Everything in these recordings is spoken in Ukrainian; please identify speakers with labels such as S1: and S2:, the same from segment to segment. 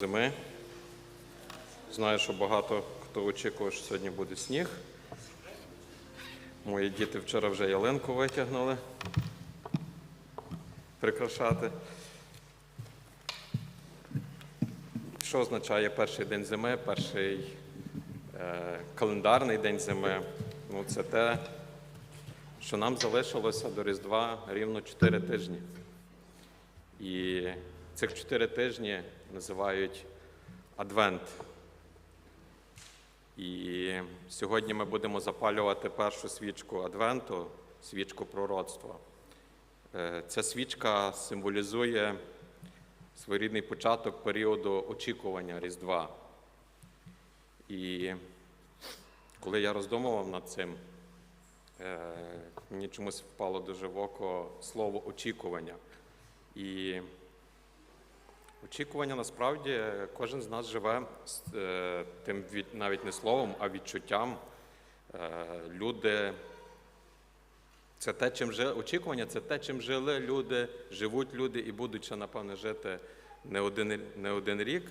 S1: зими. Знаю, що багато хто очікував, що сьогодні буде сніг. Мої діти вчора вже ялинку витягнули прикрашати. Що означає перший день зими, перший е, календарний день зими? Ну, це те, що нам залишилося до Різдва рівно 4 тижні. І цих 4 тижні називають Адвент. І сьогодні ми будемо запалювати першу свічку Адвенту, свічку пророцтва. Е, Ця свічка символізує своєрідний початок періоду очікування Різдва. І коли я роздумував над цим, е, мені чомусь впало дуже в око слово очікування. І очікування насправді кожен з нас живе з е, тим від, навіть не словом, а відчуттям. Е, Люди це те, чим жили, очікування це те, чим жили люди, живуть люди і будуть ще, напевне, жити не один, не один рік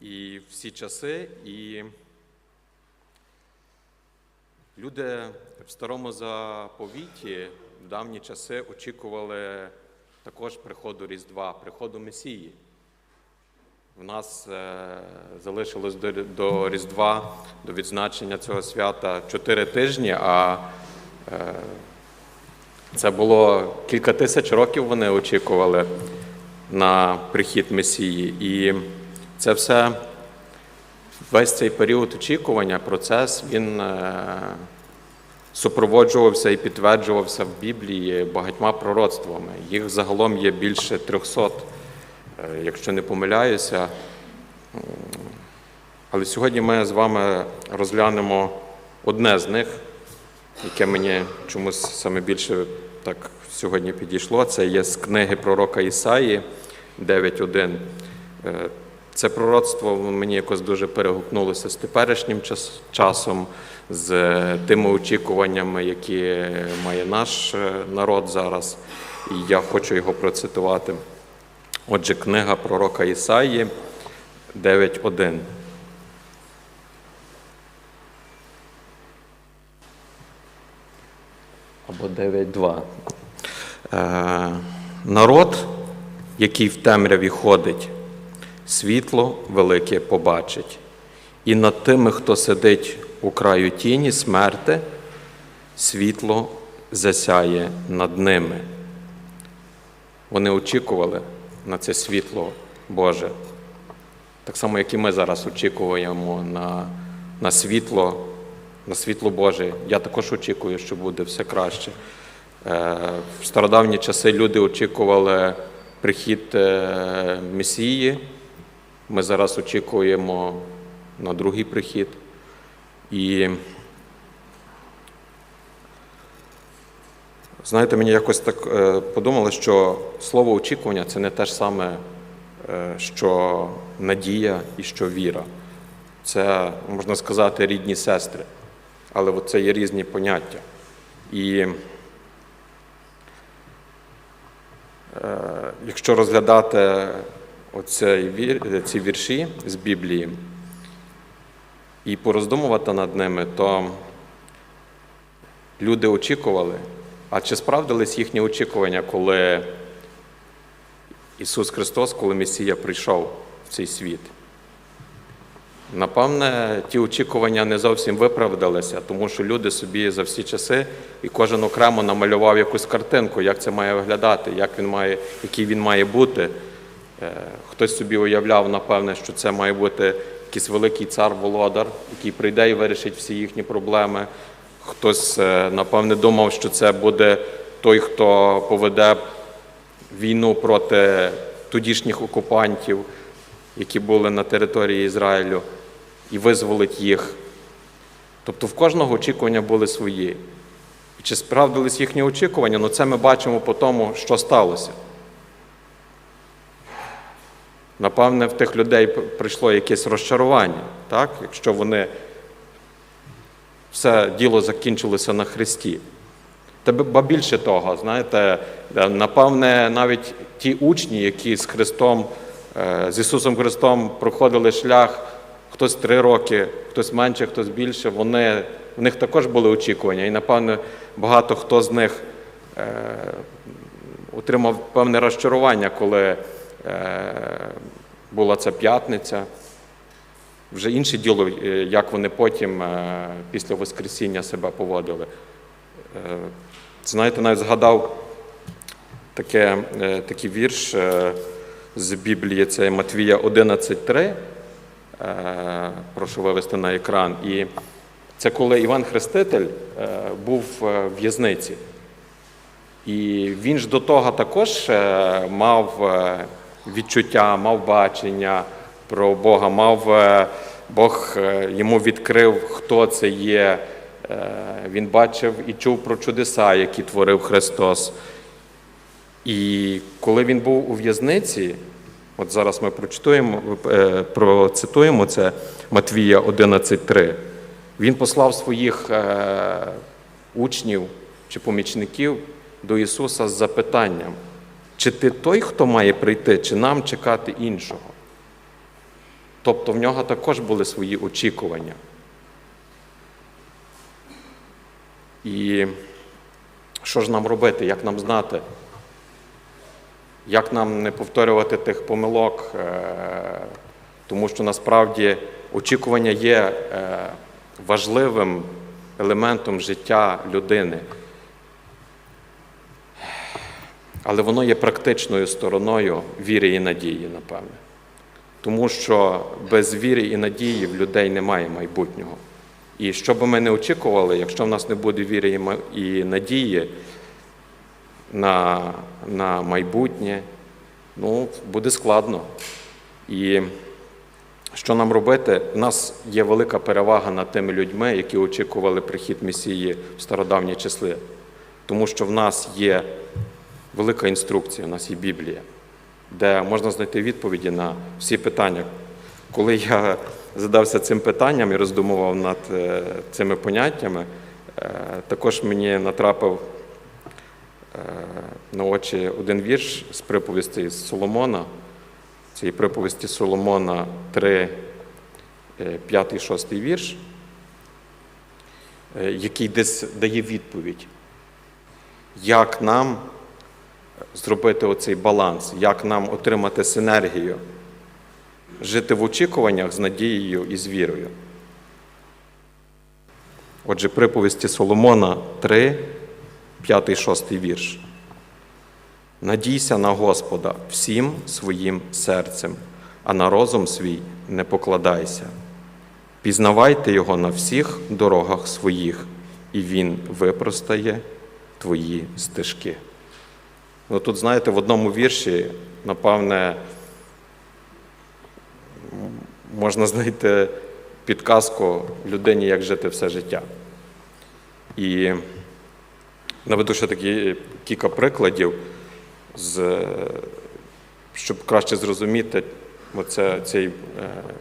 S1: і всі часи. І люди в старому заповіті в давні часи очікували також приходу Різдва, приходу Месії. В нас е, залишилось до, до Різдва, до відзначення цього свята 4 тижні, а е, це було кілька тисяч років вони очікували на прихід Месії. І це все, весь цей період очікування, процес, він е, супроводжувався і підтверджувався в Біблії багатьма пророцтвами. Їх загалом є більше 300, е, якщо не помиляюся. Але сьогодні ми з вами розглянемо одне з них, яке мені чомусь саме більше так сьогодні підійшло. Це є з книги пророка Ісаї 9.1. Е, Це пророцтво мені якось дуже перегукнулося з теперішнім часом, з тими очікуваннями, які має наш е, народ зараз. І я хочу його процитувати. Отже, книга пророка Ісаї 9.1. Або 9.2. Е, народ, який в темряві ходить, світло велике побачить. І над тими, хто сидить у краю тіні смерти, світло засяє над ними. Вони очікували на це світло Боже. Так само, як і ми зараз очікуємо на, на світло, на світло Боже. Я також очікую, що буде все краще. Е, В стародавні часи люди очікували прихід е, Месії. Ми зараз очікуємо на другий прихід. І знаєте, мені якось так е, подумали, що слово очікування це не те ж саме, е, що надія і що віра. Це, можна сказати, рідні сестри, але це є різні поняття. І е, якщо розглядати вір, ці вірші з Біблії і пороздумувати над ними, то люди очікували, а чи справдились їхні очікування, коли Ісус Христос, коли Месія прийшов в цей світ? Напевне, ті очікування не зовсім виправдалися, тому що люди собі за всі часи і кожен окремо намалював якусь картинку, як це має виглядати, як він має, який він має бути. Е, Хтось собі уявляв, напевне, що це має бути якийсь великий цар-володар, який прийде і вирішить всі їхні проблеми. Хтось, е, напевне, думав, що це буде той, хто поведе війну проти тодішніх окупантів, які були на території Ізраїлю, і визволить їх. Тобто в кожного очікування були свої. І чи справдились їхні очікування? Ну це ми бачимо по тому, що сталося. Напевне, в тих людей прийшло якесь розчарування, так? якщо вони все діло закінчилося на Христі. Ба більше того, знаєте, напевне, навіть ті учні, які з Христом е, з Ісусом Христом проходили шлях, хтось три роки, хтось менше, хтось більше. Вони, в них також були очікування. І, напевно, багато хто з них е, отримав певне розчарування, коли е, була ця п'ятниця. Вже інше діло, е, як вони потім е, після Воскресіння себе поводили. Е, Знаєте, навіть згадав таке, такий вірш з Біблії, це Матвія 11.3. Е, Прошу вивести на екран. І це коли Іван Хреститель був в в'язниці. І він ж до того також мав відчуття, мав бачення про Бога, мав е, Бог е, йому відкрив, хто це є. Е, Він бачив і чув про чудеса, які творив Христос. І коли він був у в'язниці, от зараз ми прочитуємо, процитуємо це Матвія 11.3, він послав своїх учнів чи помічників до Ісуса з запитанням, чи ти той, хто має прийти, чи нам чекати іншого? Тобто в нього також були свої очікування. І що ж нам робити, як нам знати? Як нам не повторювати тих помилок? Е, Тому що насправді очікування є е, важливим елементом життя людини. Але воно є практичною стороною віри і надії, напевне. Тому що без віри і надії в людей немає майбутнього. І що би ми не очікували, якщо в нас не буде віри і надії на, на майбутнє, ну, буде складно. І що нам робити? У нас є велика перевага над тими людьми, які очікували прихід Месії в стародавні часи. Тому що в нас є велика інструкція, у нас є Біблія, де можна знайти відповіді на всі питання. Коли я задався цим питанням і роздумував над е, цими поняттями, е, також мені натрапив е, на очі один вірш з приповісті Соломона. І приповісті Соломона 3, 5, 6 вірш, який десь дає відповідь, як нам зробити оцей баланс, як нам отримати синергію, жити в очікуваннях з надією і з вірою. Отже, приповісті Соломона 3, 5, 6 вірш. Надійся на Господа всім своїм серцем, а на розум свій не покладайся. Пізнавайте Його на всіх дорогах своїх, і Він випростає твої стежки. Ну тут, знаєте, в одному вірші, напевне, можна знайти підказку людині, як жити все життя. І наведу ще такі кілька прикладів, з, щоб краще зрозуміти оце, цей, е,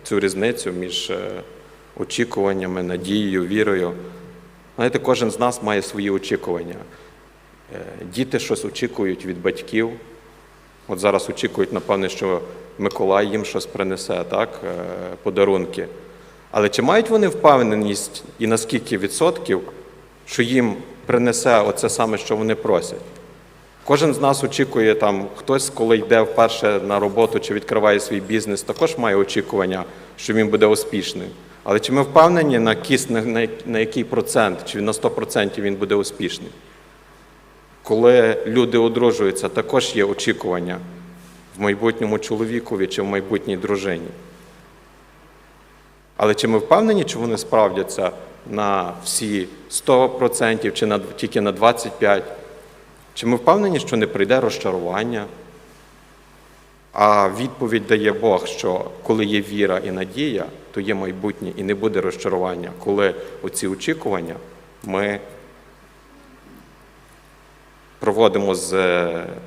S1: цю різницю між е, очікуваннями, надією, вірою. Знаєте, кожен з нас має свої очікування. Е, Діти щось очікують від батьків. От зараз очікують, напевне, що Миколай їм щось принесе, так, е, подарунки. Але чи мають вони впевненість і на скільки відсотків, що їм принесе оце саме, що вони просять? Кожен з нас очікує там, хтось, коли йде вперше на роботу чи відкриває свій бізнес, також має очікування, що він буде успішним. Але чи ми впевнені на кіс, на, який процент, чи на 100% він буде успішним? Коли люди одружуються, також є очікування в майбутньому чоловікові чи в майбутній дружині. Але чи ми впевнені, чи вони справдяться на всі 100% чи на, тільки на 25%? Чи ми впевнені, що не прийде розчарування? А відповідь дає Бог, що коли є віра і надія, то є майбутнє і не буде розчарування, коли оці очікування ми проводимо з,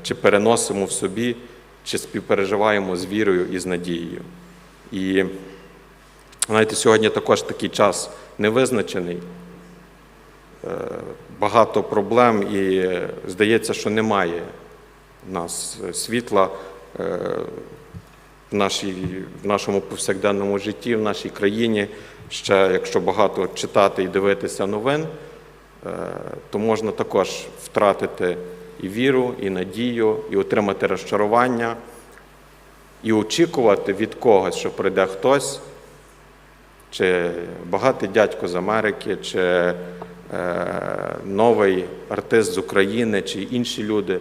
S1: чи переносимо в собі, чи співпереживаємо з вірою і з надією. І знаєте, сьогодні також такий час невизначений, Е, багато проблем, і здається, що немає в нас світла. Е, в, нашій, в нашому повсякденному житті, в нашій країні. Ще якщо багато читати і дивитися новин, е, то можна також втратити і віру, і надію, і отримати розчарування, і очікувати від когось, що прийде хтось, чи багатий дядько з Америки, чи е, новий артист з України, чи інші люди.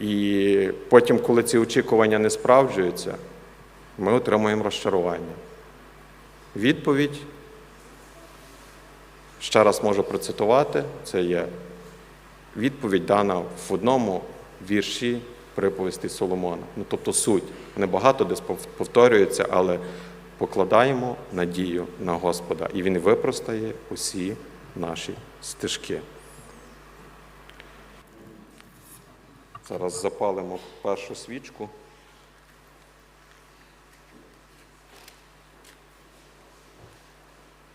S1: І потім, коли ці очікування не справджуються, ми отримуємо розчарування. Відповідь, ще раз можу процитувати, це є відповідь дана в одному вірші приповісті Соломона. Ну, тобто суть. Небагато десь повторюється, але покладаємо надію на Господа, і Він випростає усі наші стежки. Зараз запалимо першу свічку.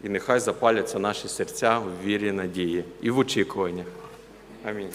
S1: І нехай запаляться наші серця в вірі надії і в очікуваннях. Амінь.